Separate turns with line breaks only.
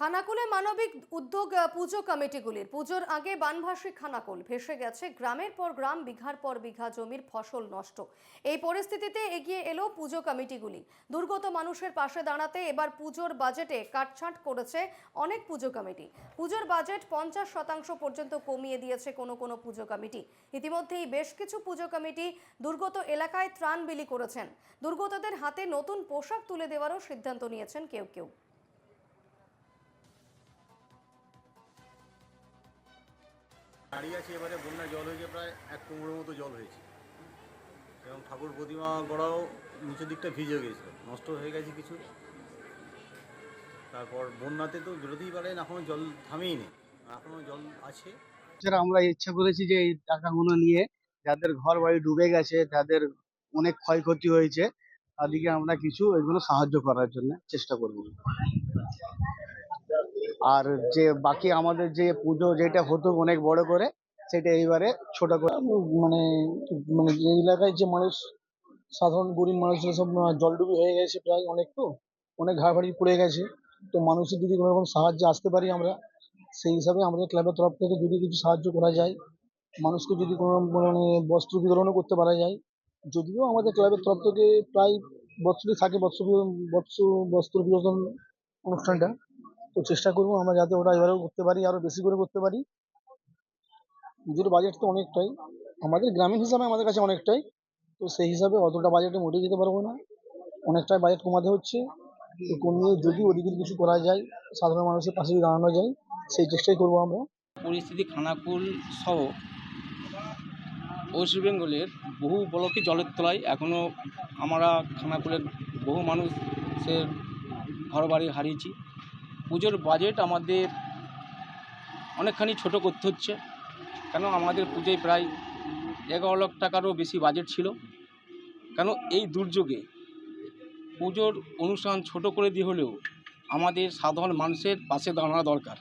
খানাকুলে মানবিক উদ্যোগ পুজো কমিটিগুলির। পুজোর আগে বানভাসী খানাকুল ভেসে গেছে। গ্রামের পর গ্রাম, বিঘার পর বিঘা জমির ফসল নষ্ট। এই পরিস্থিতিতে এগিয়ে এলো পুজো কমিটিগুলি। দুর্গত মানুষের পাশে দাঁড়াতে এবার পুজোর বাজেটে কাটছাঁট করেছে অনেক পুজো কমিটি। পুজোর বাজেট পঞ্চাশ শতাংশ পর্যন্ত কমিয়ে দিয়েছে কোনো কোনো পুজো কমিটি। ইতিমধ্যেই বেশ কিছু পুজো কমিটি দুর্গত এলাকায় ত্রাণ বিলি করেছেন। দুর্গতদের হাতে নতুন পোশাক তুলে দেওয়ারও সিদ্ধান্ত নিয়েছেন কেউ কেউ।
দাঁড়িয়ে আছে এবারে, বন্যায় জল হয়েছে প্রায় এক কোমরের মতো জল হয়েছে। এবং ঠাকুর প্রতিমা গড়াও নিচের দিকটা ভিজে গেছে, নষ্ট হয়ে গেছে কিছু। তারপর বন্যাতে তো বেরোতেই পারেন এখনও জল থামেই নেই এখনও জল আছে।
আমরা ইচ্ছা করেছি যে এই টাকাগুলো নিয়ে, যাদের ঘর বাড়ি ডুবে গেছে যাদের অনেক ক্ষয়ক্ষতি হয়েছে, তাদেরকে আমরা কিছু এগুলো সাহায্য করার জন্য চেষ্টা করব। আর যে বাকি আমাদের যে পুজো যেটা হতো অনেক বড় করে, সেটা এইবারে ছোট করে
মানে মানে যে এলাকায় যে মানুষ, সাধারণ গরিব মানুষরা সব জলডুবি হয়ে গেছে প্রায় অনেক তো, অনেক ঘর বাড়ি পড়ে গেছে। তো মানুষের যদি কোনো রকম সাহায্য আসতে পারি আমরা, সেই হিসাবে আমাদের ক্লাবের তরফ থেকে যদি কিছু সাহায্য করা যায়, মানুষকে যদি কোনো মানে বস্ত্র বিতরণও করতে পারা যায়, যদিও আমাদের ক্লাবের তরফ থেকে প্রায় বছরই থাকে বস্ত্র বস্ত্র বস্ত্র বিতরণ অনুষ্ঠানটা। তো চেষ্টা করব আমরা যাতে ওটা এবারেও করতে পারি, আরও বেশি করে করতে পারি। পুজোর বাজেট তো অনেকটাই, আমাদের গ্রামীণ হিসাবে আমাদের কাছে অনেকটাই, তো সেই হিসাবে অতটা বাজেটে মোটেই যেতে পারব না। অনেকটাই বাজেট কমাতে হচ্ছে, তো কমিয়ে যদি ওদিকে কিছু করা যায়, সাধারণ মানুষের পাশে যদি দাঁড়ানো যায়, সেই চেষ্টাই করব আমরা।
পরিস্থিতি খানাকুল সহ ওয়েস্ট বেঙ্গলের বহু ব্লকে জলের তলায় এখনও আমরা খানাকুলের বহু মানুষের ঘরবাড়ি হারিয়েছি। পুজোর বাজেট আমাদের অনেকখানি ছোট করতে হচ্ছে। কেন আমাদের পুজোয় প্রায় এগারো লাখ টাকারও বেশি বাজেট ছিল। কেন এই দুর্যোগে পুজোর অনুষ্ঠান ছোট করে দিয়ে হলেও আমাদের সাধারণ মানুষের পাশে দাঁড়ানো দরকার।